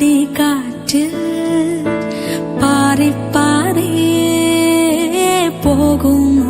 அடி காற்று பாறை பாறையே போகும்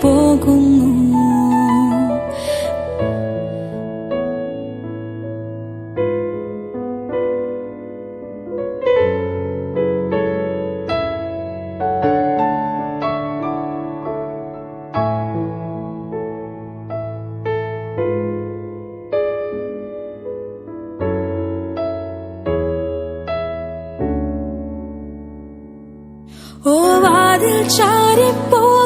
പോകുന്നു ഓ വാതിൽ ചാരിപ്പോകും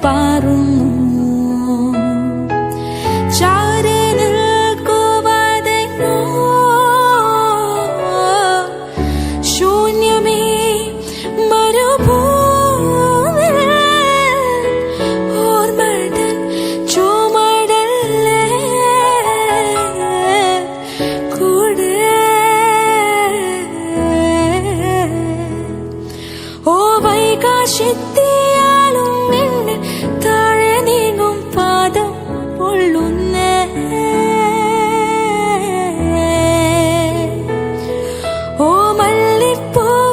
பாரும். por